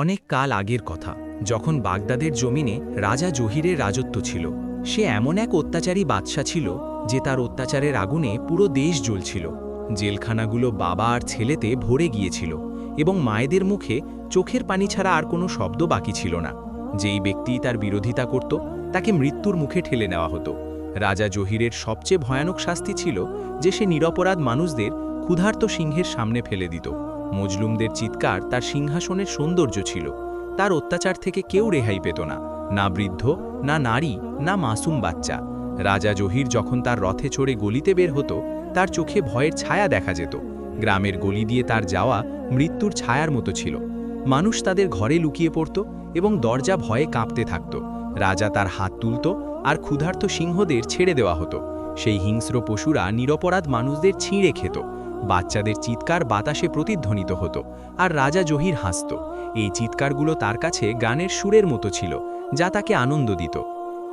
অনেক কাল আগের কথা, যখন বাগদাদের জমিনে রাজা জহিরের রাজত্ব ছিল। সে এমন এক অত্যাচারী বাদশা ছিল, যে তার অত্যাচারের আগুনে পুরো দেশ জ্বলছিল। জেলখানাগুলো বাবা আর ছেলেতে ভরে গিয়েছিল এবং মায়েদের মুখে চোখের পানি ছাড়া আর কোনো শব্দ বাকি ছিল না। যেই ব্যক্তি তার বিরোধিতা করত, তাকে মৃত্যুর মুখে ঠেলে নেওয়া হতো। রাজা জহিরের সবচেয়ে ভয়ানক শাস্তি ছিল যে সে নিরপরাধ মানুষদের ক্ষুধার্ত সিংহের সামনে ফেলে দিত। মজলুমদের চিৎকার তার সিংহাসনের সৌন্দর্য ছিল। তার অত্যাচার থেকে কেউ রেহাই পেত না। না বৃদ্ধ, না নারী, না মাসুম বাচ্চা। রাজা জহির যখন তার রথে চড়ে গলিতে বের হতো, তার চোখে ভয়ের ছায়া দেখা যেত। গ্রামের গলি দিয়ে তার যাওয়া মৃত্যুর ছায়ার মতো ছিল। মানুষ তাদের ঘরে লুকিয়ে পড়ত এবং দরজা ভয়ে কাঁপতে থাকত। রাজা তার হাত তুলত আর ক্ষুধার্ত সিংহদের ছেড়ে দেওয়া হতো। সেই হিংস্র পশুরা নিরপরাধ মানুষদের ছিঁড়ে খেত। বাচ্চাদের চিৎকার বাতাসে প্রতিধ্বনিত হতো, আর রাজা জহির হাসত। এই চিৎকারগুলো তার কাছে গানের সুরের মতো ছিল, যা তাকে আনন্দ দিত।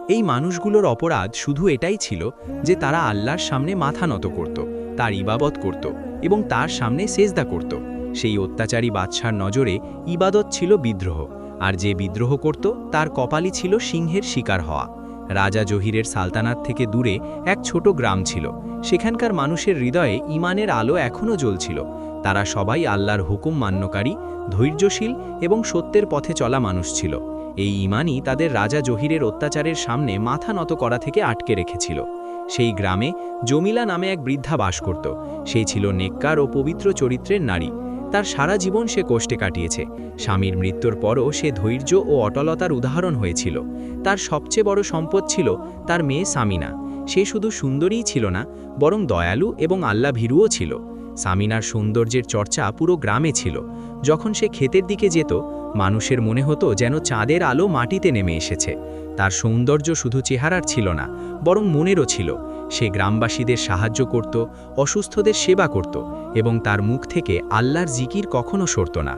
এই মানুষগুলোর অপরাধ শুধু এটাই ছিল যে তারা আল্লাহর সামনে মাথা নত করত, তার ইবাবত করত এবং তার সামনে সেজদা করত। সেই অত্যাচারী বাদশার নজরে ইবাদত ছিল বিদ্রোহ, আর যে বিদ্রোহ করত তার কপালই ছিল সিংহের শিকার হওয়া। রাজা জহিরের সালতানাত থেকে দূরে এক ছোট গ্রাম ছিল। সেখানকার মানুষের হৃদয়ে ইমানের আলো এখনও জ্বলছিল। তারা সবাই আল্লাহর হুকুম মান্যকারী, ধৈর্যশীল এবং সত্যের পথে চলা মানুষ ছিল। এই ইমানই তাদের রাজা জহিরের অত্যাচারের সামনে মাথা নত করা থেকে আটকে রেখেছিল। সেই গ্রামে জমিলা নামে এক বৃদ্ধা বাস করত। সেই ছিল নেককার ও পবিত্র চরিত্রের নারী। তার সারা জীবন সে কষ্টে কাটিয়েছে। স্বামীর মৃত্যুর পরও সে ধৈর্য ও অটলতার উদাহরণ হয়েছিল। তার সবচেয়ে বড় সম্পদ ছিল তার মেয়ে সামিনা। সে শুধু সুন্দরীই ছিল না, বরং দয়ালু এবং আল্লাহ ভীরুও ছিল। সামিনার সৌন্দর্যের চর্চা পুরো গ্রামে ছিল। যখন সে ক্ষেতের দিকে যেত, মানুষের মনে হতো যেন চাঁদের আলো মাটিতে নেমে এসেছে। তার সৌন্দর্য শুধু চেহারার ছিল না, বরং মনেরও ছিল। সে গ্রামবাসীদের সাহায্য করত, অসুস্থদের সেবা করত এবং তার মুখ থেকে আল্লাহর জিকির কখনো সরত না।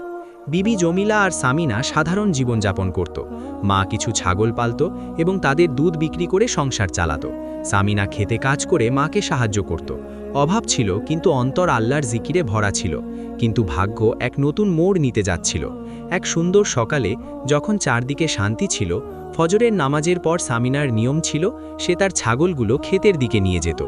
বিবি জমিলা আর সামিনা সাধারণ জীবনযাপন করত। মা কিছু ছাগল পালত এবং তাদের দুধ বিক্রি করে সংসার চালাত। সামিনা খেতে কাজ করে মাকে সাহায্য করত। অভাব ছিল, কিন্তু অন্তর আল্লাহর জিকিরে ভরা ছিল। কিন্তু ভাগ্য এক নতুন মোড় নিতে যাচ্ছিল। এক সুন্দর সকালে যখন চারদিকে শান্তি ছিল ফজরের নামাজের পর সামিনার নিয়ম ছিল, সে তার ছাগলগুলো ক্ষেতের দিকে নিয়ে যেত।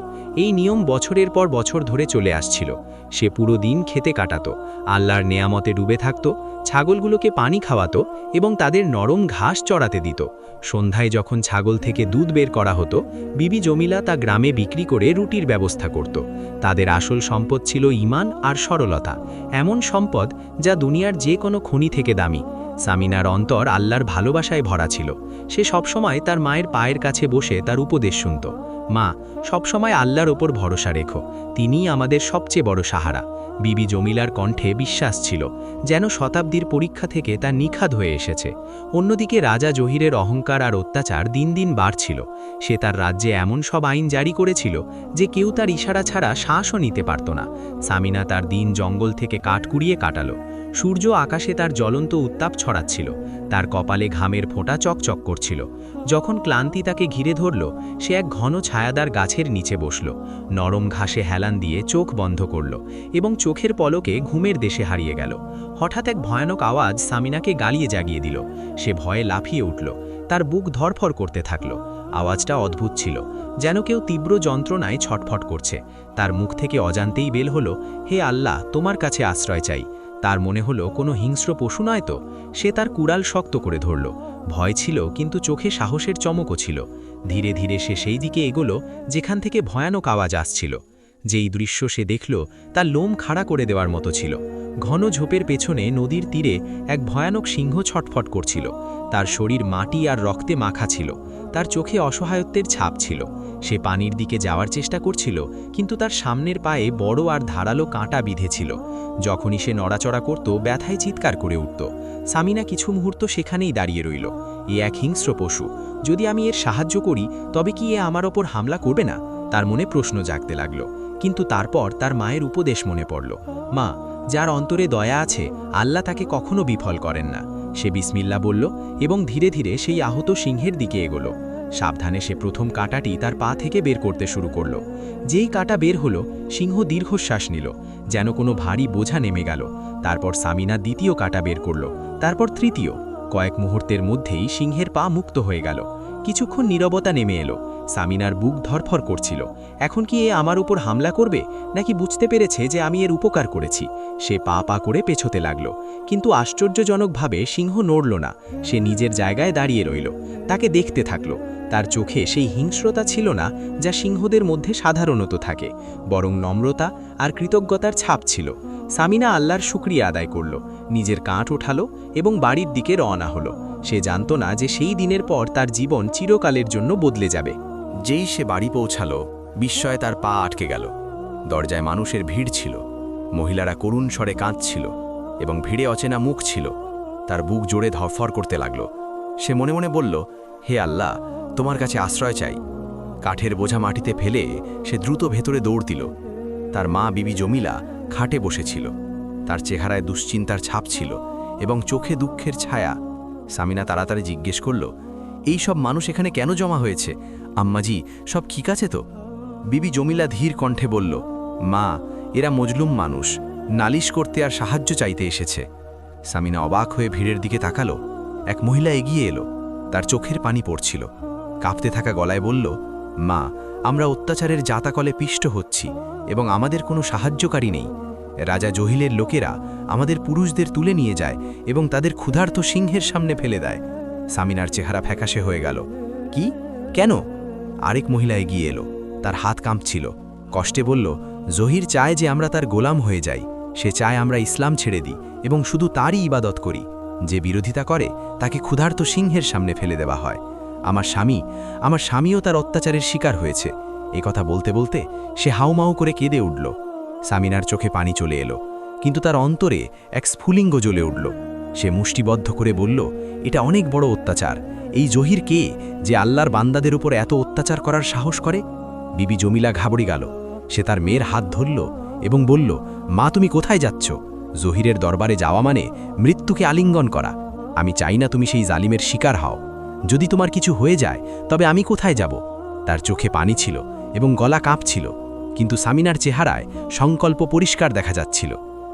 এই নিয়ম বছরের পর বছর ধরে চলে আসছিল। সে পুরো দিন খেতে কাটাতো, আল্লাহর নেয়ামতে ডুবে থাকত, ছাগলগুলোকে পানি খাওয়াতো এবং তাদের নরম ঘাস চড়াতে দিত। সন্ধ্যায় যখন ছাগল থেকে দুধ বের করা হতো, বিবি জমিলা তা গ্রামে বিক্রি করে রুটির ব্যবস্থা করত। তাদের আসল সম্পদ ছিল ইমান আর সরলতা, এমন সম্পদ যা দুনিয়ার যে কোনো খনি থেকে দামি। সামিনার অন্তর আল্লাহর ভালোবাসায় ভরা ছিল। সে সবসময় তার মায়ের পায়ের কাছে বসে তার উপদেশ শুনত। মা, সবসময় আল্লাহর ওপর ভরসা রেখো। তিনিই আমাদের সবচেয়ে বড় সাহারা। বিবি জমিলার কণ্ঠে বিশ্বাস ছিল, যেন শতাব্দীর পরীক্ষা থেকে তা নিখাদ হয়ে এসেছে। অন্যদিকে রাজা জহিরের অহংকার আর অত্যাচার দিন দিন বাড়ছিল। সে তার রাজ্যে এমন সব আইন জারি করেছিল যে কেউ তার ইশারা ছাড়া শ্বাসও নিতে পারত না। সামিনা তার দিন জঙ্গল থেকে কাঠ কুড়িয়ে কাটালো। সূর্য আকাশে তার জ্বলন্ত উত্তাপ ছড়াচ্ছিল। তার কপালে ঘামের ফোঁটা চকচক করছিল। যখন ক্লান্তি তাকে ঘিরে ধরল, সে এক ঘন ছায়াদার গাছের নিচে বসল। নরম ঘাসে হেলান দিয়ে চোখ বন্ধ করল এবং চোখের পলকে ঘুমের দেশে হারিয়ে গেল। হঠাৎ এক ভয়ানক আওয়াজ সামিনাকে গালিয়ে জাগিয়ে দিল। সে ভয়ে লাফিয়ে উঠল। তার বুক ধরফর করতে থাকল। আওয়াজটা অদ্ভুত ছিল, যেন কেউ তীব্র যন্ত্রণায় ছটফট করছে। তার মুখ থেকে অজান্তেই বেল হলো, হে আল্লাহ, তোমার কাছে আশ্রয় চাই। তার মনে হলো কোনো হিংস্র পশু নয় তো। সে তার কুড়াল শক্ত করে ধরল। ভয় ছিল, কিন্তু চোখে সাহসের চমকও ছিল। ধীরে ধীরে সে সেই দিকে এগোলো, যেখান থেকে ভয়ানক আওয়াজ আসছিল। যেই দৃশ্য সে দেখল, তা লোম খাড়া করে দেওয়ার মতো ছিল। ঘন ঝোপের পেছনে নদীর তীরে এক ভয়ানক সিংহ ছটফট করছিল। তার শরীর মাটি আর রক্তে মাখা ছিল। তার চোখে অসহায়ত্বের ছাপ ছিল। সে পানির দিকে যাওয়ার চেষ্টা করছিল, কিন্তু তার সামনের পায়ে বড় আর ধারালো কাঁটা বিঁধেছিল। যখনই সে নড়াচড়া করত, ব্যথায় চিৎকার করে উঠত। সামিনা কিছু মুহূর্ত সেখানেই দাঁড়িয়ে রইল। এ এক হিংস্র পশু। যদি আমি এর সাহায্য করি, তবে কি এ আমার ওপর হামলা করবে না? তার মনে প্রশ্ন জাগতে লাগল। কিন্তু তারপর তার মায়ের উপদেশ মনে পড়ল। মা যার অন্তরে দয়া আছে, আল্লাহ তাকে কখনো বিফল করেন না। সে বিসমিল্লা বলল, এবং ধীরে ধীরে সেই আহত সিংহের দিকে এগোলো। সাবধানে সে প্রথম কাঁটাটি তার পা থেকে বের করতে শুরু করল। যেই কাঁটা বের হলো, সিংহ দীর্ঘশ্বাস নিল, যেন কোনো ভারী বোঝা নেমে গেল। তারপর সামিনা দ্বিতীয় কাটা বের করল, তারপর তৃতীয়। কয়েক মুহূর্তের মধ্যেই সিংহের পা মুক্ত হয়ে গেল। কিছুক্ষণ নীরবতা নেমে এলো সামিনার বুক ধরফর করছিল। এখন কি এ আমার উপর হামলা করবে? নাকি বুঝতে পেরেছে যে আমি এর উপকার করেছি? সে পা পা করে পেছোতে লাগল। কিন্তু আশ্চর্যজনকভাবে সিংহ নড়ল না। সে নিজের জায়গায় দাঁড়িয়ে রইল। তাকে দেখতে থাকল। তার চোখে সেই হিংস্রতা ছিল না যা সিংহদের মধ্যে সাধারণত থাকে। বরং নম্রতা আর কৃতজ্ঞতার ছাপ ছিল। সামিনা আল্লাহর শুক্রিয়া আদায় করল। নিজের কাঁট ওঠালো এবং বাড়ির দিকে রওনা হলো। সে জানত না যে সেই দিনের পর তার জীবন চিরকালের জন্য বদলে যাবে। যেই সে বাড়ি পৌঁছালো, বিস্ময়ে তার পা আটকে গেল। দরজায় মানুষের ভিড় ছিল। মহিলারা করুণ স্বরে কাঁদছিল এবং ভিড়ে অচেনা মুখ ছিল। তার বুক জোরে ধরফর করতে লাগল। সে মনে মনে বলল, হে আল্লাহ, তোমার কাছে আশ্রয় চাই। কাঠের বোঝা মাটিতে ফেলে সে দ্রুত ভেতরে দৌড় দিল। তার মা বিবি জমিলা খাটে বসেছিল। তার চেহারায় দুশ্চিন্তার ছাপ ছিল এবং চোখে দুঃখের ছায়া। সামিনা তাড়াতাড়ি জিজ্ঞেস করল, এই সব মানুষ এখানে কেন জমা হয়েছে? আম্মাজি, সব ঠিক আছে তো? বিবি জমিলা ধীর কণ্ঠে বলল, মা, এরা মজলুম মানুষ, নালিশ করতে আর সাহায্য চাইতে এসেছে। সামিনা অবাক হয়ে ভিড়ের দিকে তাকালো। এক মহিলা এগিয়ে এলো, তার চোখের পানি পড়ছিল। কাঁপতে থাকা গলায় বলল, মা, আমরা অত্যাচারের জাতাকলে পিষ্ট হচ্ছি এবং আমাদের কোনো সাহায্যকারী নেই। রাজা জহিলের লোকেরা আমাদের পুরুষদের তুলে নিয়ে যায় এবং তাদের ক্ষুধার্ত সিংহের সামনে ফেলে দেয়। সামিনার চেহারা ফ্যাকাশে হয়ে গেল। কি? কেন? আরেক মহিলা এগিয়ে এলো। তার হাত কাঁপছিল। কষ্টে বলল, জহির চায় যে আমরা তার গোলাম হয়ে যাই। সে চায় আমরা ইসলাম ছেড়ে দিই এবং শুধু তারই ইবাদত করি। যে বিরোধিতা করে, তাকে ক্ষুধার্ত সিংহের সামনে ফেলে দেওয়া হয়। আমার স্বামী, আমার স্বামীও তার অত্যাচারের শিকার হয়েছে। এ কথা বলতে বলতে সে হাউমাউ করে কেঁদে উঠল। সামিনার চোখে পানি চলে এলো, কিন্তু তার অন্তরে এক স্ফুলিঙ্গ জ্বলে উঠল। সে মুষ্টিবদ্ধ করে বলল, এটা অনেক বড় অত্যাচার। এই জহির কে যে আল্লাহর বান্দাদের উপর এত অত্যাচার করার সাহস করে? বিবি জমিলা ঘাবড়ে গেল। সে তার মেয়ের হাত ধরল এবং বলল, মা, তুমি কোথায় যাচ্ছ? জহিরের দরবারে যাওয়া মানে মৃত্যুকে আলিঙ্গন করা। আমি চাই না তুমি সেই জালিমের শিকার হও। যদি তোমার কিছু হয়ে যায়, তবে আমি কোথায় যাব? তার চোখে পানি ছিল এবং গলা কাঁপছিল, কিন্তু সামিনার চেহারায় সংকল্প পরিষ্কার দেখা যাচ্ছিল।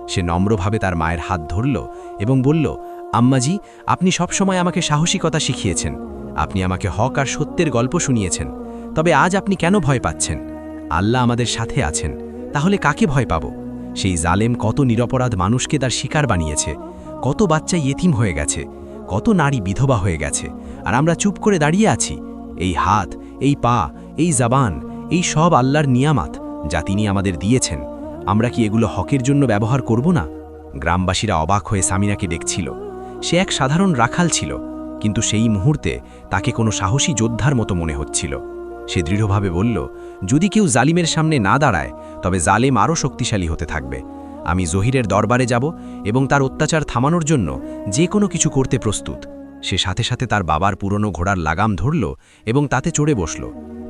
সে নম্রভাবে তার মায়ের হাত ধরল এবং বলল আম্মাজি, আপনি সবসময় আমাকে সাহসিকতা শিখিয়েছেন। আপনি আমাকে হক আর সত্যের গল্প শুনিয়েছেন। তবে আজ আপনি কেন ভয় পাচ্ছেন? আল্লাহ আমাদের সাথে আছেন। তাহলে কাকে ভয় পাব? সেই জালেম কত নিরপরাধ মানুষকে তার শিকার বানিয়েছে। কত বাচ্চা ইয়েতিম হয়ে গেছে। কত নারী বিধবা হয়ে গেছে। আর আমরা চুপ করে দাঁড়িয়ে আছি। এই হাত, এই পা, এই জাবান, এই সব আল্লাহর নিয়ামাত যা তিনি আমাদের দিয়েছেন। আমরা কি এগুলো হকের জন্য ব্যবহার করব না? গ্রামবাসীরা অবাক হয়ে সামিনাকে দেখছিল। সে এক সাধারণ রাখাল ছিল, কিন্তু সেই মুহূর্তে তাকে কোনো সাহসী যোদ্ধার মতো মনে হচ্ছিল। সে দৃঢ়ভাবে বলল, যদি কেউ জালিমের সামনে না দাঁড়ায়, তবে জালেম আরও শক্তিশালী হতে থাকবে। আমি জহিরের দরবারে যাব এবং তার অত্যাচার থামানোর জন্য যে কোনো কিছু করতে প্রস্তুত। সে সাথে সাথে তার বাবার পুরনো ঘোড়ার লাগাম ধরল এবং তাতে চড়ে বসল।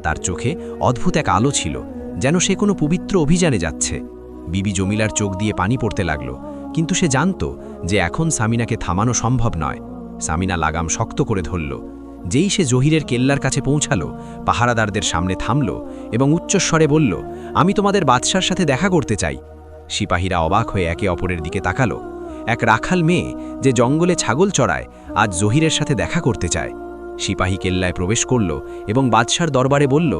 তার চোখে অদ্ভুত এক আলো ছিল, যেন সে কোনো পবিত্র অভিযানে যাচ্ছে। বিবি জমিলার চোখ দিয়ে পানি পড়তে লাগল। কিন্তু সে জানত যে এখন সামিনাকে থামানো সম্ভব নয়। সামিনা লাগাম শক্ত করে ধরল। যেই সে জহিরের কেল্লার কাছে পৌঁছালো, পাহারাদারদের সামনে থামল এবং উচ্চস্বরে বলল, আমি তোমাদের বাদশার সাথে দেখা করতে চাই। সিপাহীরা অবাক হয়ে একে অপরের দিকে তাকালো। এক রাখাল মেয়ে যে জঙ্গলে ছাগল চড়ায়, আজ জহিরের সাথে দেখা করতে চায়। সিপাহী কেল্লায় প্রবেশ করল এবং বাদশার দরবারে বলল,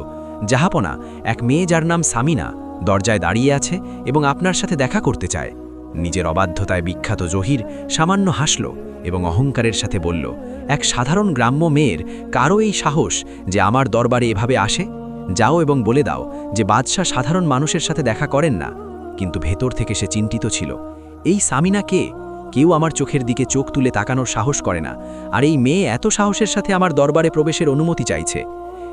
জাহাপনা, এক মেয়ে যার নাম সামিনা, দরজায় দাঁড়িয়ে আছে এবং আপনার সাথে দেখা করতে চায়। নিজের অবাধ্যতায় বিখ্যাত জহির সামান্য হাসল এবং অহংকারের সাথে বলল, এক সাধারণ গ্রাম্য মেয়ের কারও এই সাহস যে আমার দরবারে এভাবে আসে? যাও এবং বলে দাও যে বাদশাহ সাধারণ মানুষের সাথে দেখা করেন না। কিন্তু ভেতর থেকে সে চিন্তিত ছিল, এই সামিনা কে? কেউ আমার চোখের দিকে চোখ তুলে তাকানোর সাহস করে না। আর এই মেয়ে এত সাহসের সাথে আমার দরবারে প্রবেশের অনুমতি চাইছে?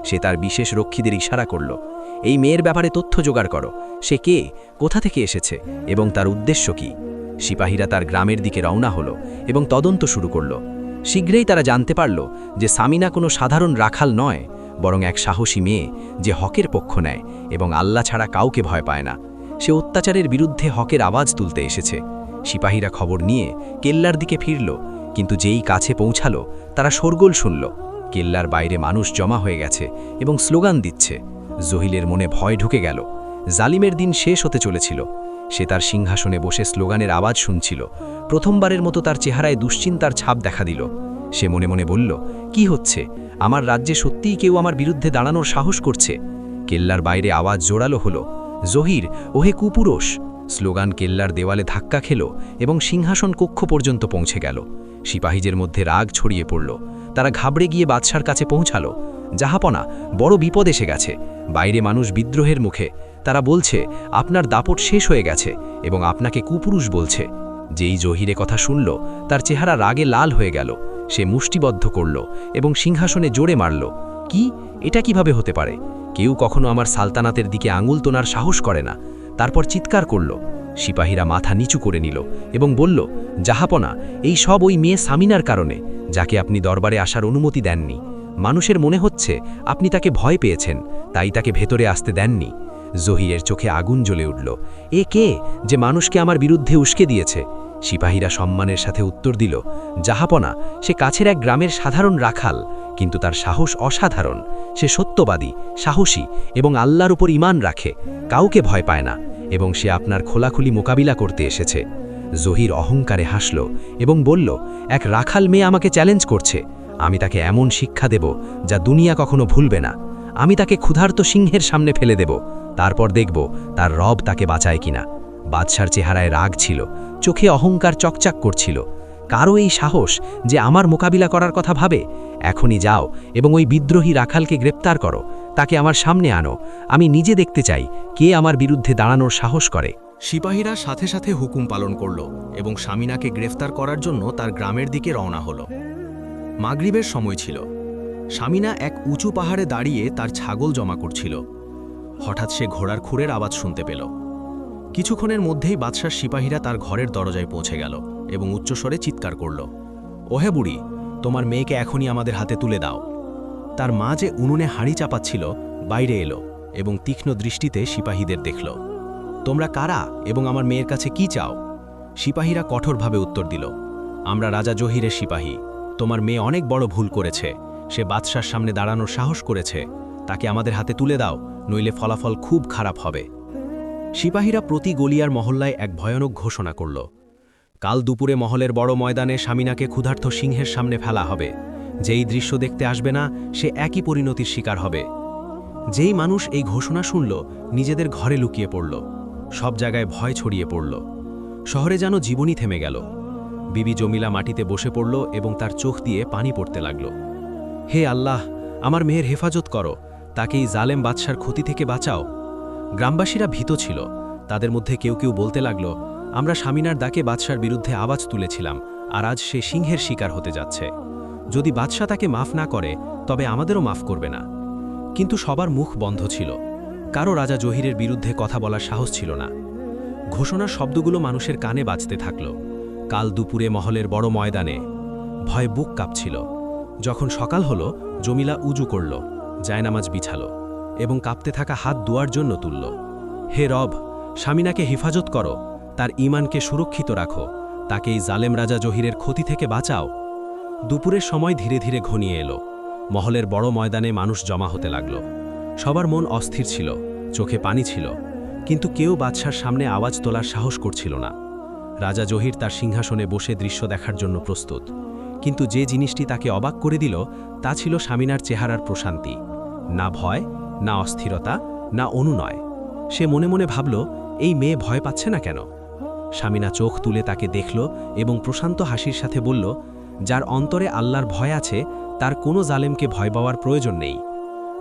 সে তার বিশেষ রক্ষীদের ইশারা করল এই মেয়ের ব্যাপারে তথ্য জোগাড় করো। সে কে? কোথা থেকে এসেছে? এবং তার উদ্দেশ্য কি? সিপাহীরা তার গ্রামের দিকে রওনা হলো এবং তদন্ত শুরু করল। শীঘ্রই তারা জানতে পারল যে সামিনা কোনো সাধারণ রাখাল নয়, বরং এক সাহসী মেয়ে যে হকের পক্ষ নেয় এবং আল্লাহ ছাড়া কাউকে ভয় পায় না। সে অত্যাচারের বিরুদ্ধে হকের আওয়াজ তুলতে এসেছে। সিপাহীরা খবর নিয়ে কেল্লার দিকে ফিরল, কিন্তু যেই কাছে পৌঁছালো, তারা শোরগোল শুনল। কেল্লার বাইরে মানুষ জমা হয়ে গেছে এবং স্লোগান দিচ্ছে জহিলের মনে ভয় ঢুকে গেল। জালিমের দিন শেষ হতে চলেছিল। সে তার সিংহাসনে বসে স্লোগানের আওয়াজ শুনছিল। প্রথমবারের মতো তার চেহারায় দুশ্চিন্তার ছাপ দেখা দিল। সে মনে মনে বলল, কি হচ্ছে? আমার রাজ্যে সত্যিই কেউ আমার বিরুদ্ধে দাঁড়ানোর সাহস করছে? কেল্লার বাইরে আওয়াজ জোরালো হলো, জহির, ওহে কুপুরুষ! স্লোগান কেল্লার দেওয়ালে ধাক্কা খেল এবং সিংহাসন কক্ষ পর্যন্ত পৌঁছে গেল। সিপাহীদের মধ্যে রাগ ছড়িয়ে পড়ল। তারা ঘাবড়ে গিয়ে বাদশার কাছে পৌঁছালো। জাহাপনা বড় বিপদ এসে গেছে। বাইরে মানুষ বিদ্রোহের মুখে। তারা বলছে, আপনার দাপট শেষ হয়ে গেছে এবং আপনাকে কুপুরুষ বলছে। যেই জহিরে কথা শুনল, তার চেহারা রাগে লাল হয়ে গেল। সে মুষ্টিবদ্ধ করল এবং সিংহাসনে জোরে মারল, কি? এটা কীভাবে হতে পারে? কেউ কখনো আমার সালতানাতের দিকে আঙুল তোনার সাহস করে না। তারপর চিৎকার করল। সিপাহীরা মাথা নিচু করে নিল এবং বলল জাহাপনা এই সব ওই মেয়ে সামিনার কারণে, যাকে আপনি দরবারে আসার অনুমতি দেননি। মানুষের মনে হচ্ছে আপনি তাকে ভয় পেয়েছেন, তাই তাকে ভেতরে আসতে দেননি। জহিরের চোখে আগুন জ্বলে উঠল। এ কে যে মানুষকে আমার বিরুদ্ধে উস্কে দিয়েছে? সিপাহীরা সম্মানের সাথে উত্তর দিল জাহাপনা সে কাছের এক গ্রামের সাধারণ রাখাল, কিন্তু তার সাহস অসাধারণ। সে সত্যবাদী, সাহসী এবং আল্লাহর উপর ইমান রাখে, কাউকে ভয় পায় না এবং সে আপনার খোলাখুলি মোকাবিলা করতে এসেছে। জহির অহংকারে হাসল এবং বলল, এক রাখাল মেয়ে আমাকে চ্যালেঞ্জ করছে। আমি তাকে এমন শিক্ষা দেব যা দুনিয়া কখনো ভুলবে না। আমি তাকে ক্ষুধার্ত সিংহের সামনে ফেলে দেব। তারপর দেখব তার রব তাকে বাঁচায় কিনা। বাদশার চেহারায় রাগ ছিল, চোখে অহংকার চকচাক করছিল। কারও এই সাহস যে আমার মোকাবিলা করার কথা ভাবে? এখনই যাও এবং ওই বিদ্রোহী রাখালকে গ্রেপ্তার করো। তাকে আমার সামনে আনো। আমি নিজে দেখতে চাই কে আমার বিরুদ্ধে দাঁড়ানোর সাহস করে। সিপাহীরা সাথে সাথে হুকুম পালন করল এবং স্বামীনাকে গ্রেফতার করার জন্য তার গ্রামের দিকে রওনা হল। মাগরিবের সময় ছিল। স্বামীনা এক উঁচু পাহাড়ে দাঁড়িয়ে তার ছাগল জমা করছিল। হঠাৎ সে ঘোড়ার খুরের আওয়াজ শুনতে পেল। কিছুক্ষণের মধ্যেই বাদশার সিপাহীরা তার ঘরের দরজায় পৌঁছে গেল এবং উচ্চস্বরে চিৎকার করল, ওহে বুড়ি, তোমার মেয়েকে এখনই আমাদের হাতে তুলে দাও। তার মা যে উনুনে হাঁড়ি চাপাচ্ছিল, বাইরে এলো এবং তীক্ষ্ণ দৃষ্টিতে সিপাহীদের দেখল। তোমরা কারা এবং আমার মেয়ের কাছে কি চাও? সিপাহীরা কঠোরভাবে উত্তর দিল, আমরা রাজা জহিরের সিপাহী। তোমার মেয়ে অনেক বড় ভুল করেছে। সে বাদশার সামনে দাঁড়ানোর সাহস করেছে। তাকে আমাদের হাতে তুলে দাও, নইলে ফলাফল খুব খারাপ হবে। সিপাহীরা প্রতি গলিয়ার মহল্লায় এক ভয়ানক ঘোষণা করল। কাল দুপুরে মহলের বড় ময়দানে স্বামীনাকে ক্ষুধার্থ সিংহের সামনে ফেলা হবে। যেই দৃশ্য দেখতে আসবে না, সে একই পরিণতির শিকার হবে। যেই মানুষ এই ঘোষণা শুনল, নিজেদের ঘরে লুকিয়ে পড়ল। সব জায়গায় ভয় ছড়িয়ে পড়ল। শহরে যেন জীবনই থেমে গেল। বিবি জমিলা মাটিতে বসে পড়ল এবং তার চোখ দিয়ে পানি পড়তে লাগল। হে আল্লাহ, আমার মেয়ের হেফাজত করো তাকে এই জালেম বাদশার ক্ষতি থেকে বাঁচাও। গ্রামবাসীরা ভীত ছিল। তাদের মধ্যে কেউ কেউ বলতে লাগল, আমরা স্বামিনার দাকে বাদশার বিরুদ্ধে আওয়াজ তুলেছিলাম, আর আজ সে সিংহের শিকার হতে যাচ্ছে। যদি বাদশা তাকে মাফ না করে, তবে আমাদেরও মাফ করবে না। কিন্তু সবার মুখ বন্ধ ছিল। কারও রাজা জহিরের বিরুদ্ধে কথা বলার সাহস ছিল না। ঘোষণার শব্দগুলো মানুষের কানে বাজতে থাকল। কাল দুপুরে মহলের বড় ময়দানে। ভয় বুক কাঁপছিল। যখন সকাল হলো, জমিলা উজু করল, জায়নামাজ বিছালো এবং কাঁপতে থাকা হাত দুয়ার জন্য তুলল। হে রব, স্বামীনাকে হেফাজত করো, তার ইমানকে সুরক্ষিত রাখো তাকে এই জালেম রাজা জহিরের ক্ষতি থেকে বাঁচাও। দুপুরের সময় ধীরে ধীরে ঘনিয়ে এলো। মহলের বড় ময়দানে মানুষ জমা হতে লাগল। সবার মন অস্থির ছিল, চোখে পানি ছিল, কিন্তু কেউ বাদশার সামনে আওয়াজ তোলার সাহস করছিল না। রাজা জহির তার সিংহাসনে বসে দৃশ্য দেখার জন্য প্রস্তুত। কিন্তু যে জিনিসটি তাকে অবাক করে দিল, তা ছিল স্বামিনার চেহারার প্রশান্তি। না ভয়, না অস্থিরতা, না অনুনয়। সে মনে মনে ভাবল, এই মেয়ে ভয় পাচ্ছে না কেন? স্বামীনা চোখ তুলে তাকে দেখল এবং প্রশান্ত হাসির সাথে বলল, যার অন্তরে আল্লাহর ভয় আছে, তার কোনো জালেমকে ভয় পাওয়ার প্রয়োজন নেই।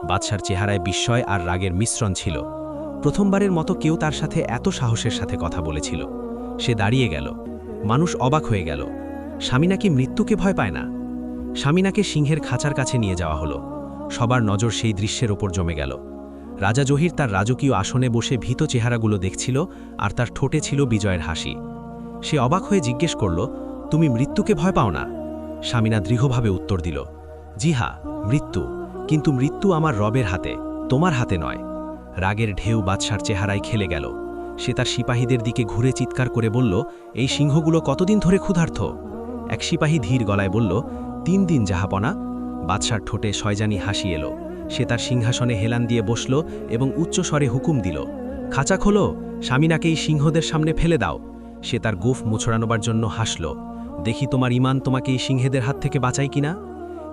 বাদশার চেহারায় বিস্ময় আর রাগের মিশ্রণ ছিল। প্রথমবারের মতো কেউ তার সাথে এত সাহসের সাথে কথা বলেছিল। সে দাঁড়িয়ে গেল। মানুষ অবাক হয়ে গেল। স্বামীনা কি মৃত্যুকে ভয় পায় না? স্বামীনাকে সিংহের খাঁচার কাছে নিয়ে যাওয়া হলো। সবার নজর সেই দৃশ্যের ওপর জমে গেল। রাজা জহির তার রাজকীয় আসনে বসে ভীত চেহারাগুলো দেখছিল আর তার ঠোঁটে ছিল বিজয়ের হাসি। সে অবাক হয়ে জিজ্ঞেস করল, তুমি মৃত্যুকে ভয় পাও না? স্বামীনা দৃঢ়ভাবে উত্তর দিল, জি হা, মৃত্যু। কিন্তু মৃত্যু আমার রবের হাতে, তোমার হাতে নয়। রাগের ঢেউ বাদশার চেহারায় খেলে গেল। সে তার সিপাহীদের দিকে ঘুরে চিৎকার করে বলল, এই সিংহগুলো কতদিন ধরে ক্ষুধার্থ এক সিপাহী ধীর গলায় বলল, তিন দিন, জাহাপনা। বাদশার ঠোঁটে শয়জানি হাসি এলো। সে তার সিংহাসনে হেলান দিয়ে বসল এবং উচ্চস্বরে হুকুম দিল, খাঁচা খোলো স্বামীনাকে এই সিংহদের সামনে ফেলে দাও। সে তার গোফ মুছড়ানোবার জন্য হাসল, দেখি তোমার ইমান তোমাকে এই সিংহেদের হাত থেকে বাঁচাই কিনা?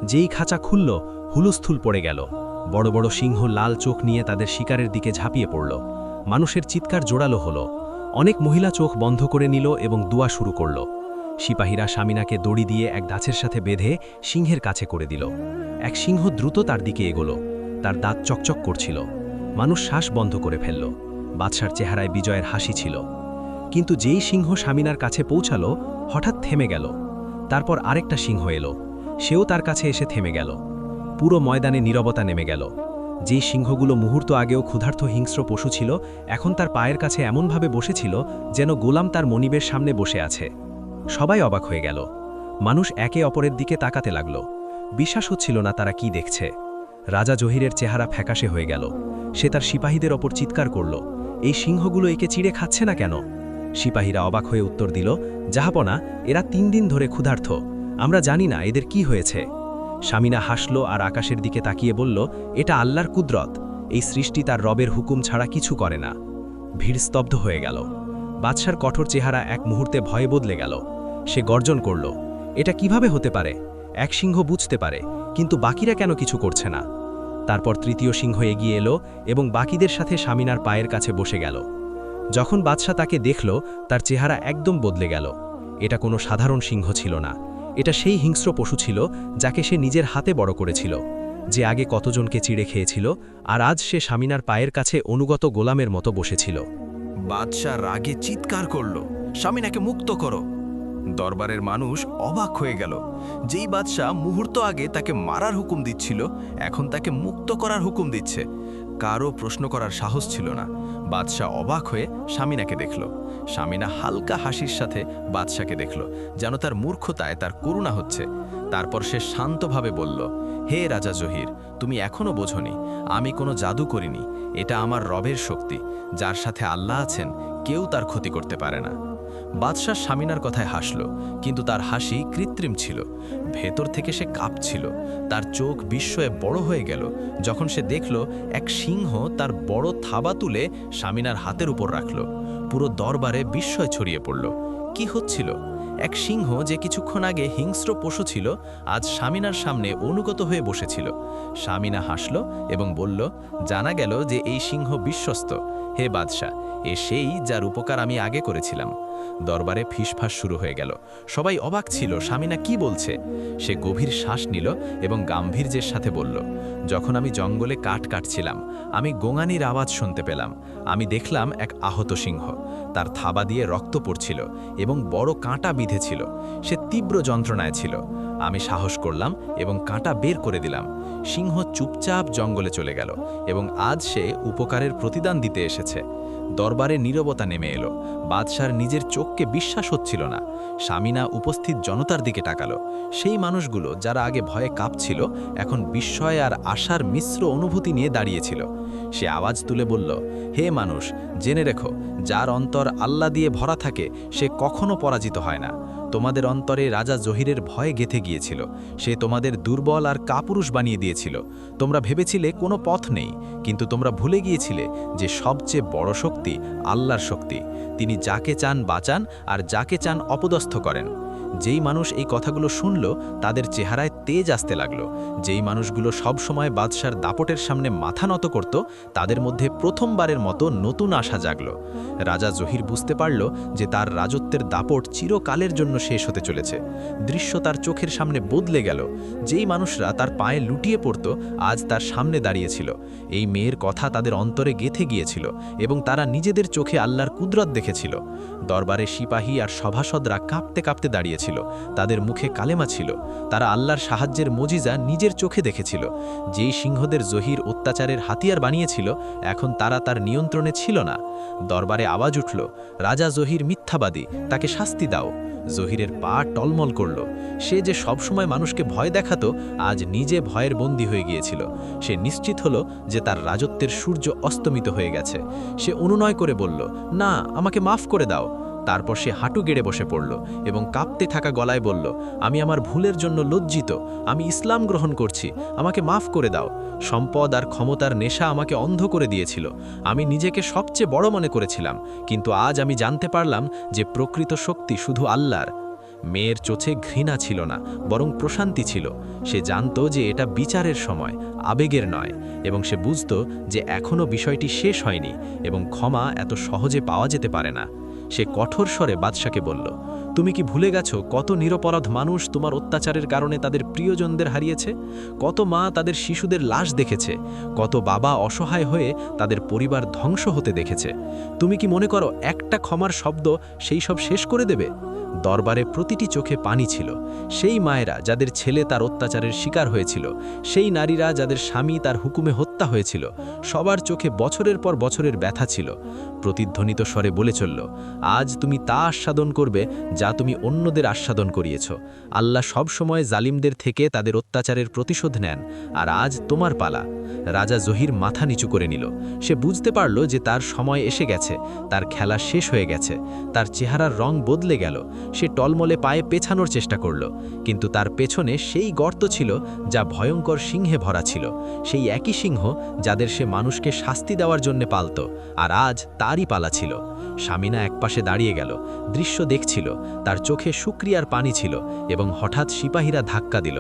যেই খাঁচা খুলল, হুলুস্থুল পড়ে গেল। বড় বড় সিংহ লাল চোখ নিয়ে তাদের শিকারের দিকে ঝাঁপিয়ে পড়ল। মানুষের চিৎকার জোরালো হলো। অনেক মহিলা চোখ বন্ধ করে নিল এবং দুয়া শুরু করল। সিপাহীরা স্বামীনাকে দড়ি দিয়ে এক গাছের সাথে বেঁধে সিংহের কাছে করে দিল। এক সিংহ দ্রুত তার দিকে এগোলো। তার দাঁত চকচক করছিল। মানুষ শ্বাস বন্ধ করে ফেলল। বাদশার চেহারায় বিজয়ের হাসি ছিল। কিন্তু যেই সিংহ স্বামীনার কাছে পৌঁছালো, হঠাৎ থেমে গেল। তারপর আরেকটা সিংহ এলো। সেও তার কাছে এসে থেমে গেল। পুরো ময়দানে নীরবতা নেমে গেল। যেই সিংহগুলো মুহূর্ত আগেও ক্ষুধার্ত হিংস্র পশু ছিল, এখন তার পায়ের কাছে এমনভাবে বসেছিল যেন গোলাম তার মনিবের সামনে বসে আছে। সবাই অবাক হয়ে গেল। মানুষ একে অপরের দিকে তাকাতে লাগল। বিশ্বাস হচ্ছিল না তারা কি দেখছে। রাজা জহিরের চেহারা ফ্যাকাশে হয়ে গেল। সে তার সিপাহীদের ওপর চিৎকার করল। এই সিংহগুলো একে চিড়ে খাচ্ছে না কেন? সিপাহীরা অবাক হয়ে উত্তর দিল, যাহাপনা, এরা তিন দিন ধরে ক্ষুধার্থ আমরা জানি না এদের কি হয়েছে। স্বামীনা হাসল আর আকাশের দিকে তাকিয়ে বলল, এটা আল্লাহর কুদরত। এই সৃষ্টি তার রবের হুকুম ছাড়া কিছু করে না। ভিড় স্তব্ধ হয়ে গেল। বাদশার কঠোর চেহারা এক মুহূর্তে ভয়ে বদলে গেল। সে গর্জন করল, এটা কীভাবে হতে পারে? এক সিংহ বুঝতে পারে, কিন্তু বাকিরা কেন কিছু করছে না? তারপর তৃতীয় সিংহ এগিয়ে এলো এবং বাকিদের সাথে স্বামীনার পায়ের কাছে বসে গেল। যখন বাদশাহ তাকে দেখল, তার চেহারা একদম বদলে গেল। এটা কোনো সাধারণ সিংহ ছিল না। এটা সেই হিংস্র পশু ছিল যাকে সে নিজের হাতে বড় করেছিল। যে আগে কতজনকে চিড়ে খেয়েছিল, আর আজ সে স্বামিনার পায়ের কাছে অনুগত গোলামের মতো বসেছিল। বাদশাহ রাগে চিৎকার করল, স্বামীনাকে মুক্ত করো। দরবারের মানুষ অবাক হয়ে গেল। যেই বাদশাহ মুহূর্ত আগে তাকে মারার হুকুম দিচ্ছিল, এখন তাকে মুক্ত করার হুকুম দিচ্ছে। কারও প্রশ্ন করার সাহস ছিল না। বাদশাহ অবাক হয়ে স্বামীনাকে দেখল। স্বামীনা হালকা হাসির সাথে বাদশাকে দেখল, যেন তার মূর্খতায় তার করুণা হচ্ছে। তারপর সে শান্তভাবে বলল, হে রাজা জহির, তুমি এখনও বোঝনি, আমি কোনো জাদু করিনি। এটা আমার রবের শক্তি, যার সাথে আল্লাহ আছেন, কেউ তার ক্ষতি করতে পারে না। বাদশাহ স্বামীনার কথায় হাসল, কিন্তু তার হাসি কৃত্রিম ছিল। ভেতর থেকে সে কাঁপছিল। তার চোখ বিস্ময়ে বড় হয়ে গেল। যখন সে দেখল, এক সিংহ তার বড় থাবা তুলে স্বামীনার হাতের উপর রাখল। পুরো দরবারে বিস্ময় ছড়িয়ে পড়ল। কি হচ্ছিল? এক সিংহ যে কিছুক্ষণ আগে হিংস্র পশু ছিল, আজ স্বামীনার সামনে অনুগত হয়ে বসেছিল। স্বামীনা হাসল এবং বলল, জানা গেল যে এই সিংহ বিশ্বস্ত। হে বাদশাহ, এ সেই যার উপকার আমি আগে করেছিলাম। দরবারে ফিসফাস শুরু হয়ে গেল। সবাই অবাক ছিল স্বামীনা কি বলছে? সে গভীর শ্বাস নিল এবং গাম্ভীর্যের সাথে বলল, যখন আমি জঙ্গলে কাঠ কাটছিলাম, আমি গোঙানির আওয়াজ শুনতে পেলাম। আমি দেখলাম এক আহত সিংহ। তার থাবা দিয়ে রক্ত পড়ছিল এবং বড় কাঁটা বিঁধেছিল। সে তীব্র যন্ত্রণায় ছিল। আমি সাহস করলাম এবং কাঁটা বের করে দিলাম। সিংহ চুপচাপ জঙ্গলে চলে গেল এবং আজ সে উপকারের প্রতিদান দিতে এসেছে। দরবারে নীরবতা নেমে এলো। বাদশার নিজের চোখকে বিশ্বাস হচ্ছিল না। স্বামীনা উপস্থিত জনতার দিকে তাকালো। সেই মানুষগুলো যারা আগে ভয়ে কাঁপছিল, এখন বিস্ময় আর আশার মিশ্র অনুভূতি নিয়ে দাঁড়িয়েছিল। সে আওয়াজ তুলে বলল, হে মানুষ, জেনে রেখো, যার অন্তর আল্লাহ দিয়ে ভরা থাকে, সে কখনো পরাজিত হয় না। তোমাদের অন্তরে রাজা জহিরের ভয় গেথে গিয়েছিল। সে তোমাদের দুর্বল আর কাপুরুষ বানিয়ে দিয়েছিল। তোমরা ভেবেছিলে কোনো পথ নেই, কিন্তু তোমরা ভুলে গিয়েছিলে যে সবচেয়ে বড় শক্তি আল্লাহর শক্তি। তিনি যাকে চান বাঁচান আর যাকে চান অপদস্থ করেন। যেই মানুষ এই কথাগুলো শুনল, তাদের চেহারায় তেজ আসতে লাগল। যেই মানুষগুলো সব সময় বাদশার দাপটের সামনে মাথা নত করত, তাদের মধ্যে প্রথমবারের মতো নতুন আশা জাগল। রাজা জহির বুঝতে পারল যে তার রাজত্বের দাপট চিরকালের জন্য শেষ হতে চলেছে। দৃশ্য তার চোখের সামনে বদলে গেল। যেই মানুষরা তার পায়ে লুটিয়ে পড়ত, আজ তার সামনে দাঁড়িয়েছিল। এই মেয়ের কথা তাদের অন্তরে গেথে গিয়েছিল এবং তারা নিজেদের চোখে আল্লাহর কুদরত দেখেছিল। দরবারে সিপাহী আর সভাসদরা কাঁপতে কাঁপতে দাঁড়িয়েছিল তাদের মুখে কালেমা ছিল। তারা আল্লাহর সাহায্যের মজিজা নিজের চোখে দেখেছিল। যেই সিংহদের জহির অত্যাচারের হাতিয়ার বানিয়েছিল, এখন তারা তার নিয়ন্ত্রণে ছিল না। দরবারে আওয়াজ উঠল, রাজা জহির মিথ্যাবাদী, তাকে শাস্তি দাও। জহিরের পা টলমল করল। সে যে সবসময় মানুষকে ভয় দেখাতো, আজ নিজে ভয়ের বন্দী হয়ে গিয়েছিল। সে নিশ্চিত হলো যে তার রাজত্বের সূর্য অস্তমিত হয়ে গেছে। সে অনুনয় করে বলল, না, আমাকে মাফ করে দাও। তারপর সে হাঁটু গেড়ে বসে পড়ল এবং কাঁপতে থাকা গলায় বলল, আমি আমার ভুলের জন্য লজ্জিত। আমি ইসলাম গ্রহণ করছি। আমাকে মাফ করে দাও। সম্পদ আর ক্ষমতার নেশা আমাকে অন্ধ করে দিয়েছিল। আমি নিজেকে সবচেয়ে বড় মনে করেছিলাম। কিন্তু আজ আমি জানতে পারলাম যে প্রকৃত শক্তি শুধু আল্লাহর। মেয়ের চোখে ঘৃণা ছিল না, বরং প্রশান্তি ছিল। সে জানত যে এটা বিচারের সময়, আবেগের নয়। এবং সে বুঝত যে এখনও বিষয়টি শেষ হয়নি এবং ক্ষমা এত সহজে পাওয়া যেতে পারে না। সে কঠোর স্বরে বাদশাকে বলল, তুমি কি ভুলে গেছো কত নিরপরাধ মানুষ তোমার অত্যাচারের কারণে তাদের প্রিয়জনদের হারিয়েছে? কত মা তাদের শিশুদের লাশ দেখেছে? কত বাবা অসহায় হয়ে তাদের পরিবার ধ্বংস হতে দেখেছে? তুমি কি মনে করো একটা ক্ষমার শব্দ সেই সব শেষ করে দেবে? দরবারে প্রতিটি চোখে পানি ছিল। সেই মায়েরা যাদের ছেলে তার অত্যাচারের শিকার হয়েছিল, সেই নারীরা যাদের স্বামী তার হুকুমে হত্যা হয়েছিল, সবার চোখে বছরের পর বছরের ব্যথা ছিল। প্রতিধ্বনিত স্বরে বলে চলল, আজ তুমি তা আস্বাদন করবে যা তুমি অন্যদের আস্বাদন করিয়েছ। আল্লাহ সব সময় জালিমদের থেকে তাদের অত্যাচারের প্রতিশোধ নেন, আর আজ তোমার পালা। রাজা জহির মাথা নিচু করে নিল। সে বুঝতে পারল যে তার সময় এসে গেছে, তার খেলা শেষ হয়ে গেছে, তার চেহারার রং বদলে গেল। সে টলমলে পায়ে পেছানোর চেষ্টা করল, কিন্তু তার পেছনে সেই গর্ত ছিল যা ভয়ঙ্কর সিংহে ভরা ছিল। সেই একই সিংহ যাদের সে মানুষকে শাস্তি দেওয়ার জন্য পালত, আর আজ তারই পালা ছিল। স্বামীনা একপাশে দাঁড়িয়ে গেল। দৃশ্য দেখছিল, তার চোখে শুক্রিয়ার পানি ছিল এবং হঠাৎ সিপাহীরা ধাক্কা দিল।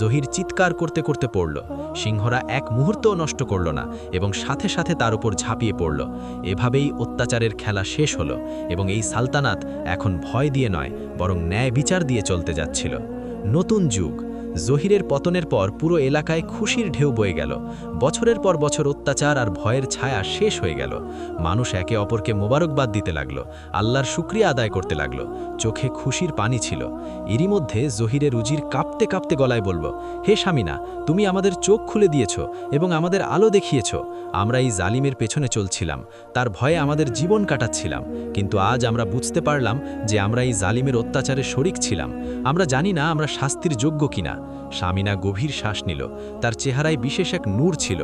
জহির চিৎকার করতে করতে পড়ল। সিংহরা এক মুহূর্তও নষ্ট করল না এবং সাথে সাথে তার উপর ঝাঁপিয়ে পড়ল। এভাবেই অত্যাচারের খেলা শেষ হলো এবং এই সালতানাত এখন ভয় দিয়ে নয়, বরং ন্যায় বিচার দিয়ে চলতে যাচ্ছিল। নতুন যুগ। জহিরের পতনের পর পুরো এলাকায় খুশির ঢেউ বয়ে গেল। বছরের পর বছর অত্যাচার আর ভয়ের ছায়া শেষ হয়ে গেল। মানুষ একে অপরকে মোবারকবাদ দিতে লাগল, আল্লাহর শুক্রিয়া আদায় করতে লাগল। চোখে খুশির পানি ছিল। এরই মধ্যে জহিরের উজির কাঁপতে কাঁপতে গলায় বলল, হে স্বামীনা, তুমি আমাদের চোখ খুলে দিয়েছ এবং আমাদের আলো দেখিয়েছ। আমরা এই জালিমের পেছনে চলছিলাম। তার ভয়ে আমাদের জীবন কাটাচ্ছিলাম। কিন্তু আজ আমরা বুঝতে পারলাম যে আমরা এই জালিমের অত্যাচারে শরিক ছিলাম। আমরা জানি না আমরা শাস্তির যোগ্য কিনা। স্বামীনা গভীর শ্বাস নিল। তার চেহারায় বিশেষ এক নূর ছিল।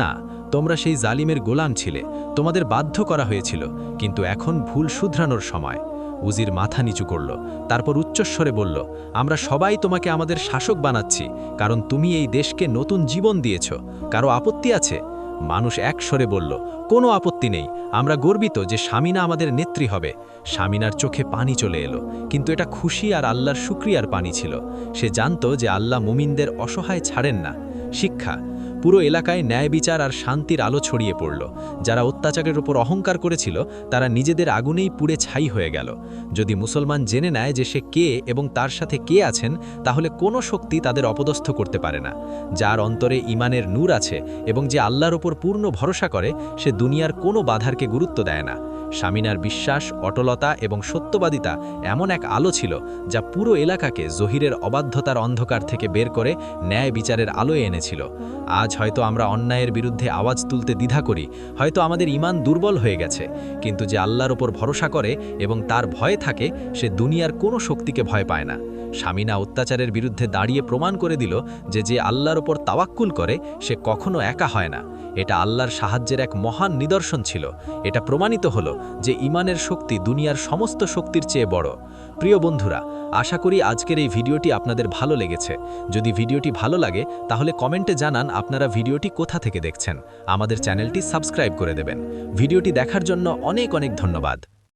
না, তোমরা সেই জালিমের গোলাম ছিলে। তোমাদের বাধ্য করা হয়েছিল, কিন্তু এখন ভুল শুধরানোর সময়। উজির মাথা নিচু করল। তারপর উচ্চস্বরে বলল, আমরা সবাই তোমাকে আমাদের শাসক বানাচ্ছি, কারণ তুমি এই দেশকে নতুন জীবন দিয়েছ। কারও আপত্তি আছে? মানুষ এক স্বরে বলল, কোনো আপত্তি নেই। আমরা গর্বিত যে স্বামীনা আমাদের নেত্রী হবে। স্বামীনার চোখে পানি চলে এলো, কিন্তু এটা খুশি আর আল্লাহর শুক্রিয়ার পানি ছিল। সে জানত যে আল্লাহ মুমিনদের অসহায় ছাড়েন না। শিক্ষা পুরো এলাকায় ন্যায় বিচার আর শান্তির আলো ছড়িয়ে পড়ল। যারা অত্যাচারের উপর অহংকার করেছিল, তারা নিজেদের আগুনেই পুড়ে ছাই হয়ে গেল। যদি মুসলমান জেনে নেয় যে সে কে এবং তার সাথে কে আছেন, তাহলে কোনো শক্তি তাদের অপদস্থ করতে পারে না। যার অন্তরে ইমানের নূর আছে এবং যে আল্লাহর ওপর পূর্ণ ভরসা করে, সে দুনিয়ার কোনো বাধারকে গুরুত্ব দেয় না। স্বামীনার বিশ্বাস, অটলতা এবং সত্যবাদিতা এমন এক আলো ছিল যা পুরো এলাকাকে জহিরের অবাধ্যতার অন্ধকার থেকে বের করে ন্যায় বিচারের আলোয় এনেছিল। আজ হয়তো আমরা অন্যায়ের বিরুদ্ধে আওয়াজ তুলতে দ্বিধা করি, হয়তো আমাদের ইমান দুর্বল হয়ে গেছে, কিন্তু যে আল্লাহর ওপর ভরসা করে এবং তার ভয়ে থাকে, সে দুনিয়ার কোনো শক্তিকে ভয় পায় না। স্বামীনা অত্যাচারের বিরুদ্ধে দাঁড়িয়ে প্রমাণ করে দিল যে যে আল্লাহর ওপর তাওয়াক্কুল করে, সে কখনো একা হয় না। এটা আল্লাহর সাহায্যের এক মহান নিদর্শন ছিল। এটা প্রমাণিত হলো যে ইমানের শক্তি দুনিয়ার সমস্ত শক্তির চেয়ে বড়। প্রিয় বন্ধুরা, আশা করি আজকের এই ভিডিওটি আপনাদের ভালো লেগেছে। যদি ভিডিওটি ভালো লাগে, তাহলে কমেন্টে জানান আপনারা ভিডিওটি কোথা থেকে দেখছেন। আমাদের চ্যানেলটি সাবস্ক্রাইব করে দেবেন। ভিডিওটি দেখার জন্য অনেক অনেক ধন্যবাদ।